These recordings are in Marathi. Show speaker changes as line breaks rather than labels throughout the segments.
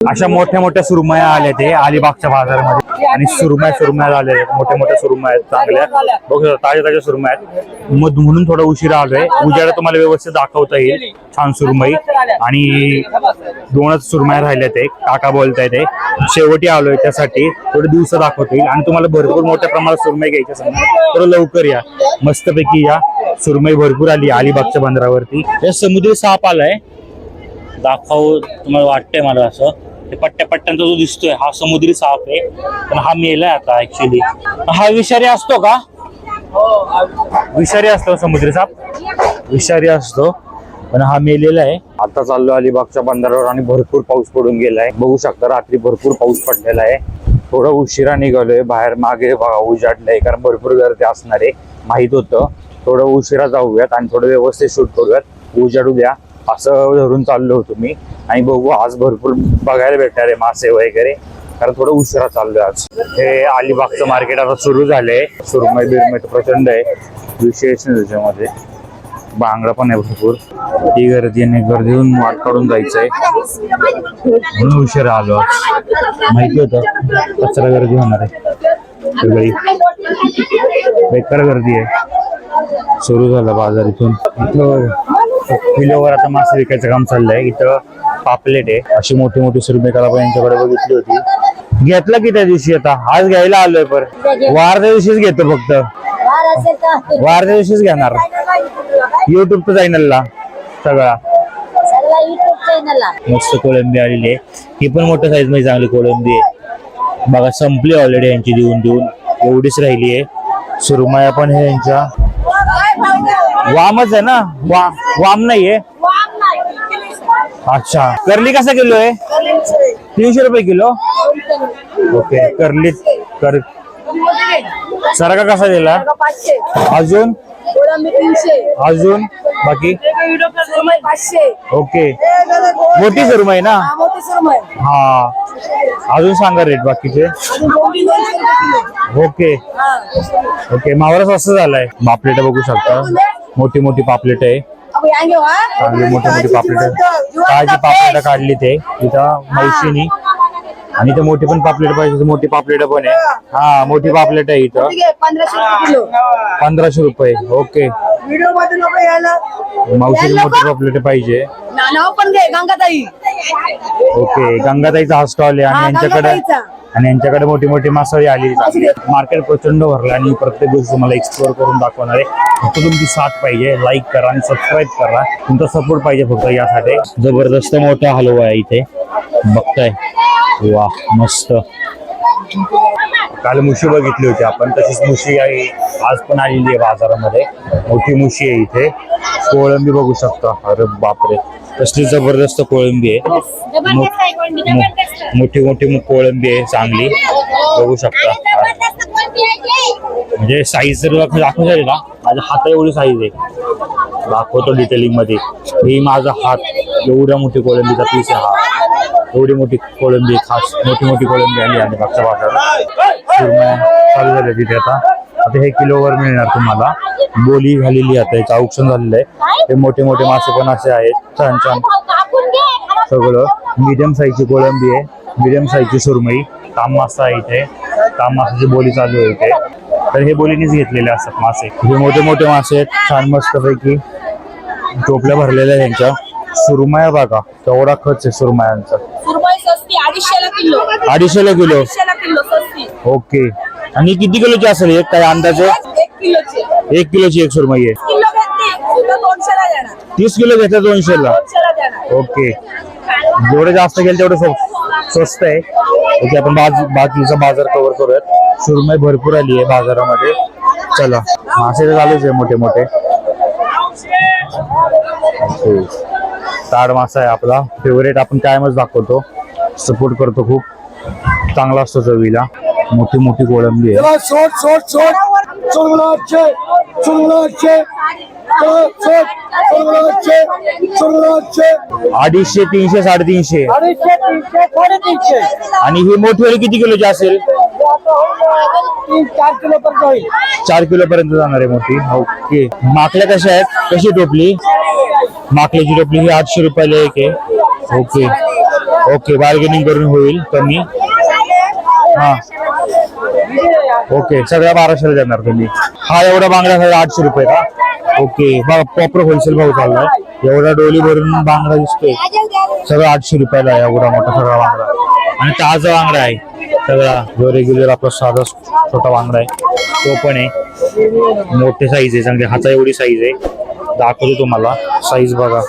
अशा मोठ्या मोठ्या सुरमया आल्या ते अलिबागच्या बाजारामध्ये. आणि सुरमया सुरमया आल्या मोठ्या मोठ्या सुरमया आहेत चांगल्या. बघू शकता ताज्या ताज्या सुरमया आहेत. मग म्हणून थोडा उशीर आलोय. उद्याला तुम्हाला व्यवस्थित दाखवता येईल. छान सुरमई. आणि दोनच सुरमया राहिल्या ते काका बोलताय ते शेवटी आलोय त्यासाठी. थोडे दिवस दाखवता येईल. आणि तुम्हाला भरपूर मोठ्या प्रमाणात सुरमई घ्यायच्या असेल तर लवकर या. मस्तपैकी या. सुरमई भरपूर आली अलिबागच्या बंदरावरती. समुद्री साप आलाय. दाखव तुम्हाला वाटतंय मला असं. ते पट्ट्या पट्ट्यांचा जो दिसतोय हा समुद्री साप आहे. पण हा मेलाय आता ऍक्च्युली हा विषारी असतो का? विषारी. असतो समुद्री साप? विषारी असतो पण हा मेलेला आहे. आता चाललो अलिबागच्या बंदरावर आणि भरपूर पाऊस पडून गेलाय. बघू शकता रात्री भरपूर पाऊस पडलेला आहे. थोडं उशिरा निघालोय बाहेर मागे बघा उजाडलंय कारण भरपूर गर्दी असणार आहे. माहीत होतं. थोडं उशिरा जाऊयात आणि थोडं व्यवस्थित शूट करूयात. उजाडू द्या. असं धरून चाललो होतो मी. आणि बघू आज भरपूर बघायला भेटणार आहे मासे वगैरे. कारण थोडं उशिरा चाललोय आज. हे अलिबागचं मार्केट आता सुरू झालंय. सुरमय बिरमय तर प्रचंड आहे. विशेष नाही त्याच्यामध्ये. बांगडा पण आहे भरपूर. ती गर्दी आणि गर्दीतून वाट काढून जायचंय. म्हणून उशिरा आलो आज. माहिती होतं कचरा गर्दी होणार आहे. सगळी बेकार गर्दी आहे. सुरू झालं बाजार इथून. इथं किलोवर आता मासे विकायचं काम चाललंय. इथं पापलेट आहे. अशी मोठी मोठी सुरमेकाला पण यांच्याकडे बघितली होती. घेतला की त्या दिवशी आता? आज घ्यायला आलोय पर. वारच्या दिवशीच घेतो फक्त. वारच्या दिवशीच घेणार. युट्यूब चॅनलला सगळा. मस्त कोळंबी आलेली आहे. ही पण मोठ्या साईजमध्ये चांगली कोळंबी आहे. बघा संपली ऑलरेडी यांची देऊन देऊन एवढीच राहिली आहे. सुरमाया पण हे यांच्या. वामच आहे ना? वा वाम नाहीये? अच्छा. करली कसा किलो आहे? तीनशे रुपये किलो? ओके करली कर सरका कसा दिला? अजून? अजून? बाकी? ओके. मोठी सुरमई ना?
हा,
अजून सांगा रेट बाकीचे. ओके.
हा.
ओके मावरा स्वस्त झालाय. पापलेट बघू शकता. मोठी मोठी पापलेट आहे? चांगली मोठी मोठी पापलेट ताजी पापलेट. काढली ते इथं मावशीनी आणि इथं मोठी पण पापलेट पाहिजे मोठी पापलेट पण आहे. हा मोठी पापलेट आहे इथं.
पंधराशे रुपये किलो.
पंधराशे रुपये ओके.
व्हिडिओमध्ये नको यायला.
मावशीची मोठी पापलेट पाहिजे.
ना- नाव पण घे गंगाताई.
ओके गंगाताईचा हा स्टॉल आहे आणि यांच्याकडे. आणि यांच्याकडे मोठी मोठी मासळी आली मार्केट प्रचंड भरलं आणि प्रत्येक गोष्ट तुम्हाला एक्सप्लोर करून दाखवणार आहे. फक्त तुमची साथ पाहिजे. लाईक करा आणि सबस्क्राईब करा. तुमचा सपोर्ट पाहिजे फक्त यासाठी. जबरदस्त मोठा हलवा आहे इथे. बघताय. वा मस्त. काल मुशी बघितली होती आपण तशीच मुशी आहे आज पण आलेली आहे बाजारामध्ये. मोठी मुशी आहे इथे. कोळंबी बघू शकता. अरे बापरे. कसली जबरदस्त कोळंबी आहे. मोठी मोठी मो- कोळंबी आहे चांगली. बघू शकता. म्हणजे साईज जर दाख- दाखवू झाली ना? माझ्या हात एवढी साईज आहे. दाखवतो डिटेलिंगमध्ये. ही माझा हात. एवढ्या मोठी कोळंबीचा पीस आहे हा. एवढी मोठी कोळंबी खास मोठी मोठी कोळंबी आली आणि मागच्या बाजारात सुरमया चालू झाले तिथे आता. आता हे किलोवर मिळणार तुम्हाला. बोली झालेली आता याचं औक्षण झालेलं आहे. ते मोठे मोठे मासे पण असे आहेत. छान छान. सगळं. मिडियम साईजची कोळंबी आहे. मिडियम साईजची सुरमई. ताम मासा आहे इथे. ताम मासाची बोली चालू आहे इथे. तर हे बोलीनेच घेतलेले असतात मासे. हे मोठे मोठे मासे आहेत. छान मस्तपैकी टोपल्या भरलेल्या आहेत यांच्या. सुरमया बघा. केवढा खर्च आहे सुरमयांचा
सुरमई सस्ती अडीचशेला किलो.
अडीचशेला किलो?
अडीचशेला किलो सस्ती.
ओके. आणि किती किलोची असेल एक? काय अंदाजे?
एक किलोची
एक किलोची एक सुरमई आहे.
किलो घेतली किलो दोनशेला देणार.
तीस किलो घेतल्या दोनशेला?
दोनशेला देणार.
ओके. जेवढे जास्त गेले तेवढे स्व- स्वस्त आहे. ओके आपण बाज बाजूचा बाजार कव्हर करूयात. सुरमई भरपूर आली आहे बाजारामध्ये. चला. मासे तर चालूच आहे मोठे मोठे ओके. ताड मासा आहे आपला. फेवरेट आपण कायमच दाखवतो. सपोर्ट करतो खूप. चांगला असतो चवीला. मोठी मोठी कोळंबी आहे. अडीचशे तीनशे साडेतीनशे. आणि ही मोठी वाली किती किलोची असेल?
चार किलो पर्यंत होईल.
चार किलो पर्यंत जाणार आहे मोठी. ओके माकल्या कशा आहेत? कशी टोपली? माकल्याची टोपली ही आठशे रुपयाला एक आहे ओके। ओके बार्गेनिंग करून होईल कमी। हा। ओके सगळ्या बाराशेला देणार तुम्ही. हा एवढा बांगडा सगळा आठशे रुपये का? ओके बघा प्रॉपर होलसेल भाव चाललाय. एवढा डोली भरून बांगडा दिसतोय. सगळं आठशे रुपयाला आहे एवढा मोठा सगळा बांगडा. आणि ताजा बांगडा आहे. सगळा जो रेग्युलर आपला साधा छोटा बांगडा आहे. तो पण आहे. मोठे साईज आहे चांगले. हाता एवढी साईज आहे. दाखवतो तुम्हाला. साईज बघा.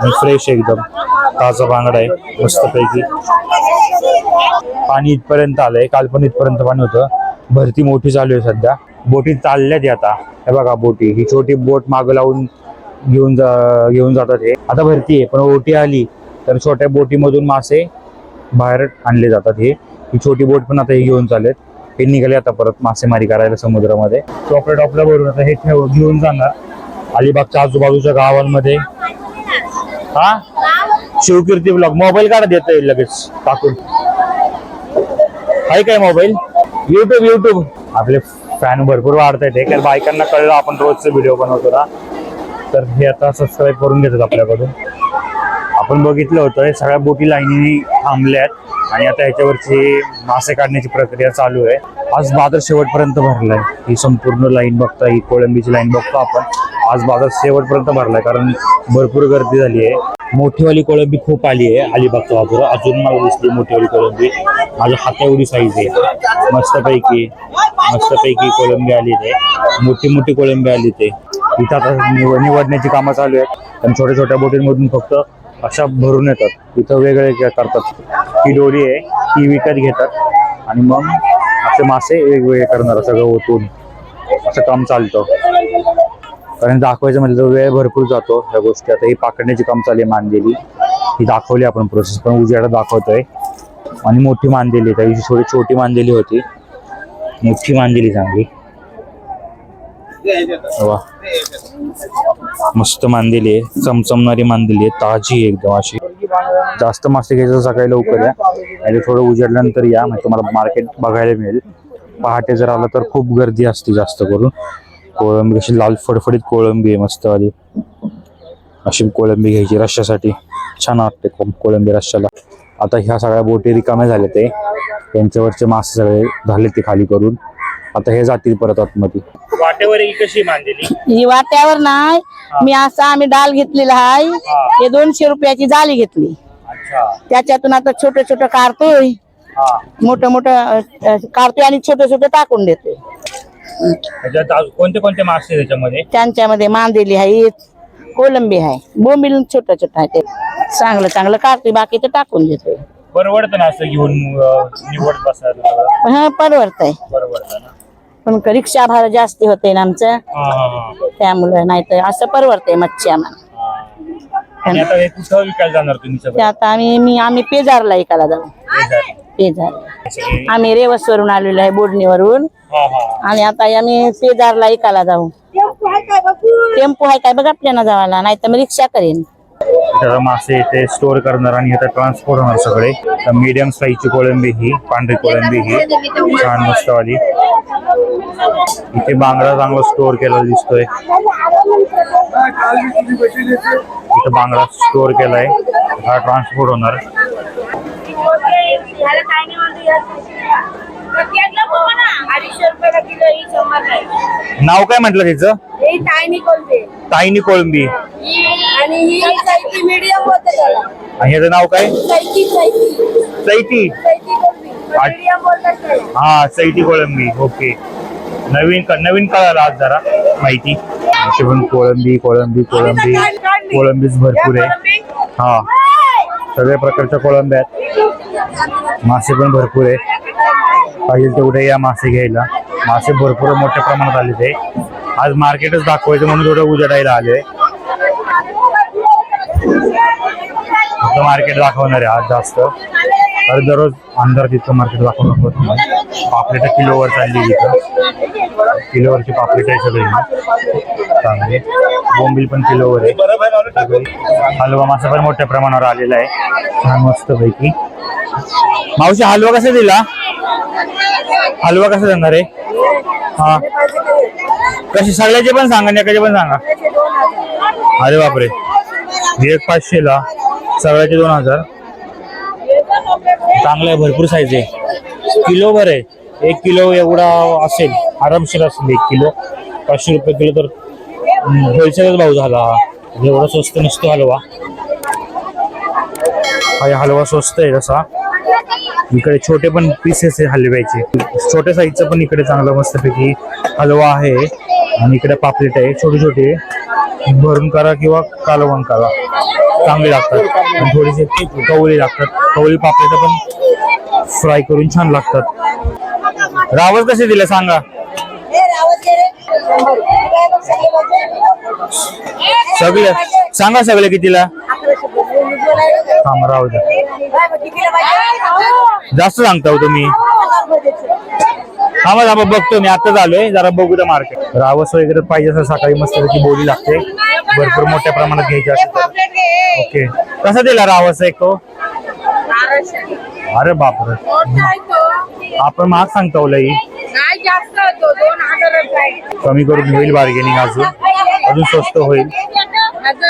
आणि फ्रेश एकदम. ताजा बांगडा आहे. मस्तपैकी. पाणी इथपर्यंत आलंय. काल पण इथपर्यंत पाणी होतं. भरती मोठी चालू आहे सध्या. बोटी चालल्यात आता. हे बघा बोटी. ही छोटी बोट मागं लावून घेऊन जा घेऊन जातात हे. आता भरती आहे. पण ओटी आली तर छोट्या बोटीमधून मासे बाहेर आणले जातात हे. ही छोटी बोट पण आता हे घेऊन चालेल हे निघाले आता परत मासेमारी करायला समुद्रामध्ये. चॉकलेट टोपल्या भरून आता हे ठेव घेऊन जाणार. अलिबागच्या आजूबाजूच्या गावांमध्ये. हा? शिवकीर्ती ब्लॉग मोबाईल काढा देता येईल लगेच. टाकून. आहे काय मोबाईल युट्यूब युट्यूब आपले फॅन भरपूर वाढत आहेत कारण बायकांना कळलं आपण रोजचे व्हिडिओ बनवतो ना? तर हे आता सबस्क्राईब करून घेतात आपल्याकडून. आपण बघितलं होतं हे सगळ्या बोटी लाईनीने थांबल्या आहेत आणि आता ह्याच्यावरची मासे काढण्याची प्रक्रिया चालू आहे. आज बाजार शेवटपर्यंत भरलाय. ही संपूर्ण लाईन बघता ही कोळंबीची लाईन बघतो आपण. आज बाजार शेवटपर्यंत भरलाय कारण भरपूर गर्दी झाली आहे. मोठीवाली कोळंबी खूप आली आहे अलिबागच्या बाजूला. अजून मला दिसली मोठीवाली कोळंबी. माझ्या हाता एवढी साईज आहे. मस्तपैकी मस्तपैकी कोळंबी आली ते. मोठी मोठी कोळंबी आली ते. इथं आता निवडण्याची कामं चालू आहेत. आणि छोट्या छोट्या बोटींमधून फक्त अशा भरून येतात. इथं वेगळे करतात. ती डोरी आहे ती विकत घेतात आणि मग असे मासे वेगवेगळे करणार सगळं ओतून असं काम चालतं. कारण दाखवायचं म्हणजे वेळ भरपूर जातो ह्या गोष्टी. आता ही पाकडण्याची काम चालली आहे मांदेली. ही दाखवली आपण प्रोसेस पण उजेडा दाखवतोय. आणि मोठी मांदेली. त्या दिवशी थोडी छोटी मांदेली होती मोठी मांदेली चांगली. वा. मस्त मांदेली आहे. चमचमणारी मांदेली आहे. ताजी आहे एकदम अशी. जास्त मासे घ्यायचं सकाळी लवकर या. आणि थोडं उजेडल्यानंतर या. म्हणजे तुम्हाला मार्केट बघायला मिळेल. पहाटे जर आलं तर खूप गर्दी असते जास्त करून. कोळंबी कशी लाल फडफडीत कोळंबी आहे. मस्त आली. अशी कोळंबी घ्यायची रश्श्यासाठी. छान वाटते कोळंबी रश्श्याला. आता ह्या सगळ्या बोटी रिकाम्या झाल्या ते त्यांच्यावरचे मासे सगळे झाले ते खाली करून. आता हे जातील परत आतमध्ये. वाटेवर कशी मांदेली
ही वाट्यावर नाही. मी असं आम्ही डाल घेतलेला आहे. हे. दोनशे रुपयाची जाळी घेतली.
अच्छा.
त्याच्यातून आता छोटं छोटं काढतोय.
हा.
मोठं मोठं अ, अ, काढतोय आणि छोटं छोटं टाकून देतोय.
त्याच्यात आज कोणते कोणते मासे त्याच्यामध्ये?
त्यांच्यामध्ये मांदेली आहे कोलंबी आहे. बोंबील छोटं छोटं आहे ते. चांगलं चांगलं काढतोय बाकीचं टाकून देतोय.
परवडतं ना असं घेऊन अं, निवड बसायला सगळं?
हा
परवडतं ना.
पण रिक्षा भाडं जास्ती होते ना आमचं.
हा, हा, हा.
त्यामुळे नाही तर असं परवडतंय मच्छी आम्हाला.
आणि आता हे कुठं विकायला जाणार तुम्ही
ते
सगळं
आता आम्ही मी आम्ही पेजारला ऐकायला जाऊ. पेजार.
सगळे-
आम्ही रेवस वरून आलेलो आहे बोडणीवरून.
हा, हा.
आणि आता आम्ही पेदारला ऐकायला जाऊ. टेम्पो आहे काय बघ आपल्याला जावाला नाही तर मी रिक्षा करेन.
मासे इथे स्टोअर करणार आणि आता ट्रान्सपोर्ट होणार सगळे. मीडियम साईजची कोळंबी ही पांढरी कोळंबी ही छान मस्तवाली. इथे बांगडा चांगला स्टोअर केलेला दिसतोय. इथे बांगडा स्टोअर केलाय. हा ट्रान्सपोर्ट होणार.
ही
नाव काय म्हटलं तिचं
टायनी कोलते
ताईनी कोळंबी
आणि ही चैती मीडियम होते त्याला.
आणि ह्याचं नाव काय?
चैती चैती
हा चैती कोळंबी ओके. नवीन नवीन कळालं आज जरा माहिती. इथे पण कोळंबी कोळंबी कोळंबी कोळंबीच भरपूर आहे. हा. सगळ्या प्रकारच्या कोळंब्या आहेत. मासे पण भरपूर आहे. पाहिजे तेवढे या मासे घ्यायला. मासे भरपूर मोठ्या प्रमाणात आले ते. आज मार्केटच दाखवायचं म्हणून थोडं उजडायला आले. फक्त मार्केट दाखवणार आहे आज जास्त. तर दररोज अंधार तिथं मार्केट दाखवणार नको तुम्हाला. पापलेट किलोवर चालली इथं. किलोवरची पापलेट आहे सगळी. चांगली. बोंबील पण किलोवर आहे. हलवा मासा पण मोठ्या प्रमाणावर आलेला आहे. छान मस्त पैकी. मावशी हलवा कसा दिला? हलवा कसा देणार आहे हा. कशी सगळ्याचे पण सांगा आणि एकाचे पण सांगा. अरे बापरे. एक एक पाचशेला सगळ्याचे दोन हजार. चांगलं आहे भरपूर साईज आहे. किलो भर आहे. एक किलो एवढा असेल आरामशीर असेल एक किलो. पाचशे रुपये किलो तर होलसेलच भाऊ झाला. हा एवढा स्वस्त नसतो हलवा. हा हे हलवा स्वस्त आहे तसा. इकडे छोटे पण पीसेस आहे हलव्याचे छोट्या साईजचा पण इकडे चांगला मस्तपैकी हलवा आहे. आणि इकडे पापलेट आहे छोटे छोटे भरून करा किंवा कालवण करा. चांगले लागतात. आणि थोडेसे कवळी लागतात. कवळी पापलेट पण फ्राय करून छान लागतात. रावस कसे दिले सांगा. सगळे सांगा सगळे कितीला. थांबा राहू द्या. जास्त सांगता हो तुम्ही? थांबा थांबा बघतो मी. आताच आलोय जरा बघू द्या मार्केट रावस वगैरे पाहिजे असं सकाळी मस्त त्याची बोली लागते. भरपूर मोठ्या प्रमाणात घ्यायची असते. ओके. कसा दिला रावस एक तो अरे बापरे. आपण महाग सांगतो
आहे
कमी करून होईल बार्गेनिंग अजून. अजून स्वस्त होईल.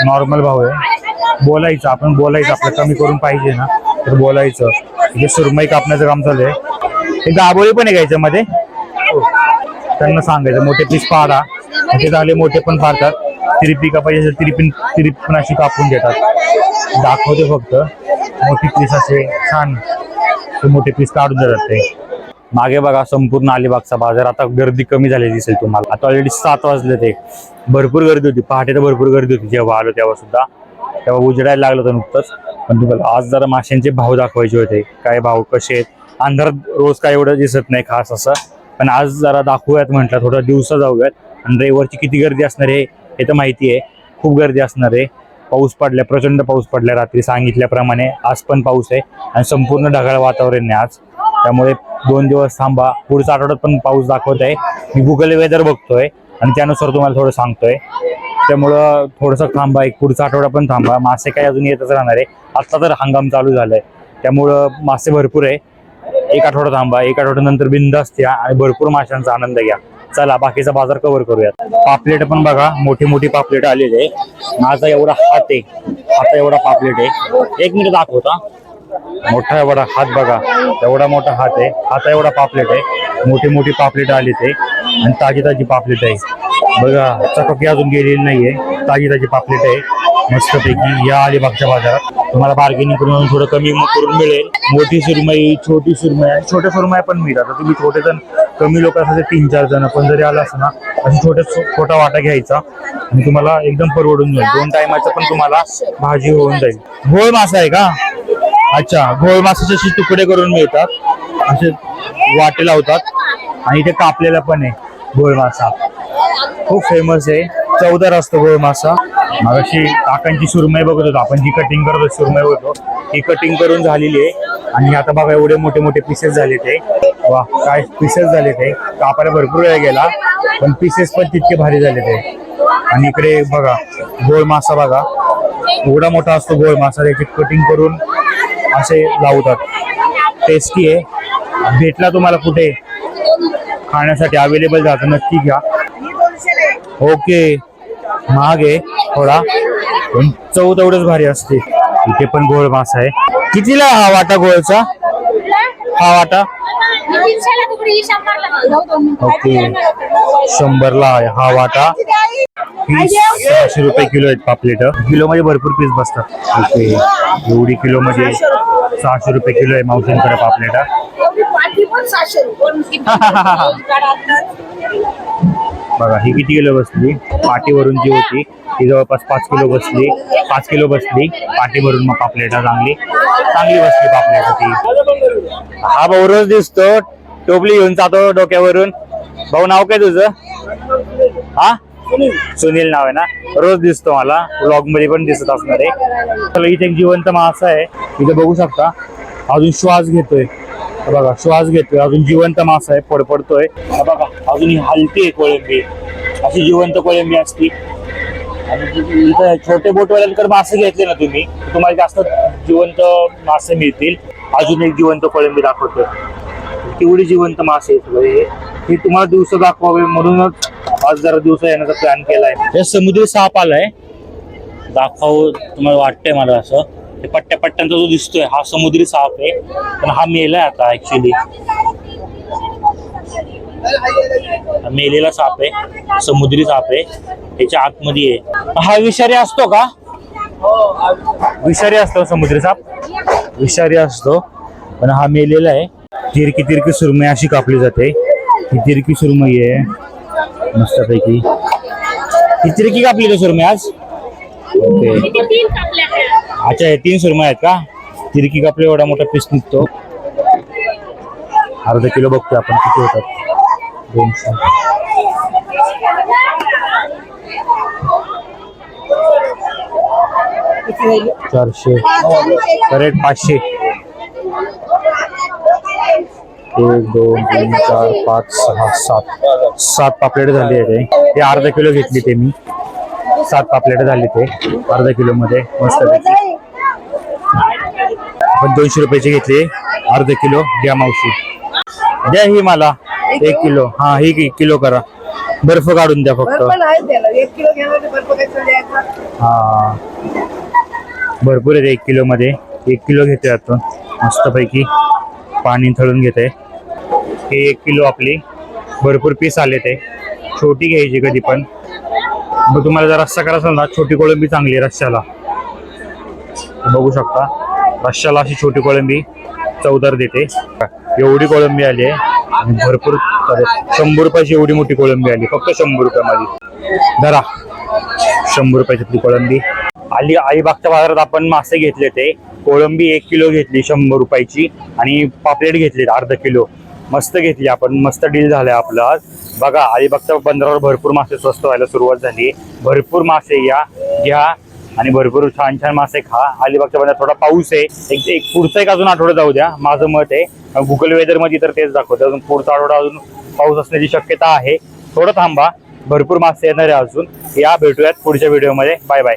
नॉर्मल भाव आहे. बोलायचं. आपण बोलायचं. आपलं कमी करून पाहिजे ना. तर बोलायचं. हे सुरमई कापण्याचं काम चालू आहे. ते दाबोळी पण आहे का याच्यामध्ये? हो. त्यांना सांगायचं मोठे पीस पाडा. ते झाले मोठे पण पाडतात. तिरपी का पाहिजे असेल तिरपी तिरपी पण अशी कापून देतात दाखवते फक्त. मोठी पीस असे छान. ते मोठे पीस काढून देतात ते. मागे बघा संपूर्ण अलिबागचा बाजार. आता गर्दी कमी झालेली दिसेल तुम्हाला. आता ऑलरेडी सात वाजले ते. भरपूर गर्दी होती. पहाटे तर भरपूर गर्दी होती. जेव्हा आलो तेव्हा सुद्धा तेव्हा उजडायला लागलं होतं नुकतंच. पण तुम्हाला आज जरा माशांचे भाव दाखवायचे होते. काय भाव कसे आहेत? अंधारात रोज काय एवढं दिसत नाही खास असं. पण आज जरा दाखवूयात म्हटलं थोडं दिवसा जाऊयात. आणि रविवारची किती गर्दी असणार आहे हे तर माहिती आहे. खूप गर्दी असणार आहे. पाऊस पडल्या प्रचंड पाऊस पडल्या रात्री सांगितल्याप्रमाणे. आज पण पाऊस आहे आणि संपूर्ण ढगाळ वातावरण आहे आज. त्यामुळे दोन दिवस थांबा. पुढच्या आठवड्यात पण पाऊस दाखवत आहे. मी गुगल वेदर बघतोय आणि त्यानुसार तुम्हाला थोडं सांगतोय. त्यामुळं थोडंसं थांबा एक पुढचा आठवडा पण थांबा. मासे काय अजून येतच राहणार आहे. आत्ता तर हंगाम चालू झालाय. त्यामुळं मासे भरपूर आहे. एक आठवडा थांबा. एक आठवड्यानंतर बिंदास्त असते आणि भरपूर माशांचा आनंद घ्या. चला बाकीचा बाजार कव्हर करूयात. पापलेट पण बघा मोठी मोठी पापलेट आलेली आहे. माझा एवढा हात आहे. हाता एवढा पापलेट आहे. एक मिनिट दाखवता मोठा एवढा हात बघा. एवढा मोठा हात आहे. हाता एवढा पापलेट आहे. मोठी मोठी पापलेट आली ते. आणि ताजी ताजी पापलेट आहे. बघा चटोकी अजून गेलेली नाहीये. ताजी ताजी पापलेट आहे मस्तपैकी या अलिबागच्या बाजारात. तुम्हाला बार्गेनिंग करून थोडं कमी करून मिळेल. मोठी सुरमई छोटी सुरमई आणि छोट्या सुरमई पण मिळतात. आता तुम्ही छोटे जण कमी लोक असतात तीन चार जण पण जरी आला असं ना अशी छोटे छोटा वाटा घ्यायचा. आणि तुम्हाला एकदम परवडून जाईल. दोन टायमाचं पण तुम्हाला भाजी होऊन जाईल. घोळ मासा आहे का? अच्छा घोळ मासाचे असे तुकडे करून मिळतात. असे वाटे लावतात. आणि इथे कापलेला पण आहे घोळ मासा. खूप फेमस आहे. चौदार असतो गोळ मासा. मगाशी काकांची सुरमई बघत होतो. आपण जी कटिंग करतो सुरमई होतो. ती कटिंग करून झालेली आहे. आणि आता बघा एवढे मोठे मोठे पीसेस झाले ते वा काय पीसेस झाले ते कापायला भरपूर वेळ गेला पण पीसेस पण तितके भारी झाले ते आणि इकडे बघा गोळ मासा बघा. एवढा मोठा असतो गोळ मासा त्याची कटिंग करून असे लावतात. टेस्टी आहे. भेटला तुम्हाला कुठे? खाण्यासाठी अवेलेबल जातं नक्की घ्या. ओके. महाग आहे थोडा. पण चव तेवढंच भारी असते. इथे पण गोळ मासा आहे. कितीला हा वाटा गोळचा हा वाटा? ओके. शंभरला आहे हा वाटा. पीस सहाशे रुपये किलो आहेत पापलेट किलो मध्ये भरपूर पीस बसतात. ओके. एवढी किलो मध्ये सहाशे रुपये किलो आहे मावशींकडे पापलेट बघा ही किती किलो बसली? पाटीवरून जी होती ती जवळपास पाच किलो बसली. पाच किलो बसली. पाटी भरून मग पापलेटा चांगली चांगली बसली पापलेट ती हा भाऊ रोज दिसतो. टोपली घेऊन जातो डोक्यावरून. भाऊ नाव काय तुझं? हा? सुनील नाव आहे ना? रोज दिसतो मला. ब्लॉगमध्ये पण दिसत असणार आहे. इथे एक जिवंत मासा आहे. इथे बघू शकता. अजून श्वास घेतोय. बघा श्वास घेतोय अजून जिवंत मासा आहे पडपडतोय बघा अजून ही आहे कोळंबी अशी जिवंत कोळंबी असती. आणि इथं छोटे बोटवाल्यांकडे मासे घेतले ना तुम्ही तुम्हाला जास्त जिवंत मासे मिळतील. अजून एक जिवंत कोळंबी दाखवतो तेवढी जिवंत मासे हे. हे तुम्हाला दिवस दाखवावे म्हणूनच आज जरा दिवस येण्याचा प्लॅन केलाय. हे समुद्री साप आलाय. दाखव तुम्हाला वाटतंय मला असं. ते पट्ट्या पट्ट्यांचा जो दिसतोय हा समुद्री साप आहे. पण हा मेला आता ऍक्च्युली मेलेला साप आहे समुद्री साप आहे. त्याच्या आतमध्ये आहे. हा विषारी असतो का? विषारी असतो समुद्री साप. विषारी असतो. पण हा मेलेला आहे. तिरकी तिरकी सुरमई अशी कापली जाते. ही तिरकी सुरमई आहे. मस्तपैकी. ही तिरकी कापली का सुरमई आज? ओके. अच्छा हे तीन सुरमय आहेत का? तिरकी कापले एवढा मोठा पीस निघतो. अर्धा किलो बघतो आपण किती होतात. दोनशे. चारशे. रेट पाचशे. एक दोन तीन चार पाच सहा सात. सात पापलेट झाली आहे ते ते अर्धा किलो घेतली ते मी. सात पापलेट झाली ते. अर्धा किलो मध्ये मस्त पण दोनशे रुपयाची घेतली. अर्धा किलो. द्या मावशी. द्या ही मला. एक किलो. हा ही एक किलो करा. बर्फ काढून द्या फक्त. हा. भरपूर आहे एक किलो मध्ये. एक किलो घेते आपण मस्तपैकी पाणी थळून घेते हे एक किलो आपली. भरपूर पीस आले ते छोटी घ्यायची कधी पण. मग तुम्हाला जर रस्सा करायचा असेल ना छोटी कोळंबी चांगली आहे रश्श्याला बघू शकता. रश्याला अशी छोटी कोळंबी चौदार देते. एवढी कोळंबी आली आहे. आणि भरपूर शंभर रुपयाची एवढी मोठी कोळंबी आली. फक्त शंभर रुपयामध्ये. धरा. शंभर रुपयाची ती कोळंबी. आली अलिबागच्या बाजारात आपण मासे घेतले ते कोळंबी एक किलो घेतली शंभर रुपयाची. आणि पापलेट घेतली अर्धा किलो. मस्त घेतली आपण. मस्त डील झालंय आपलं आज. बघा अलिबागच्या बंदरावर भरपूर मासे स्वस्त व्हायला सुरुवात झाली. भरपूर मासे या घ्या. आणि भरपूर छान छान मासे खा. अलिबागच्या बंदरात थोडा पाऊस आहे. एक एक पुढचा एक अजून आठवडा जाऊ द्या. माझं मत आहे गुगल वेदरमध्ये तर तेच दाखवतं अजून पुढचा आठवडा अजून पाऊस असण्याची शक्यता आहे. थोडं थांबा. भरपूर मासे येणार आहे अजून. या भेटूयात पुढच्या व्हिडिओमध्ये बाय बाय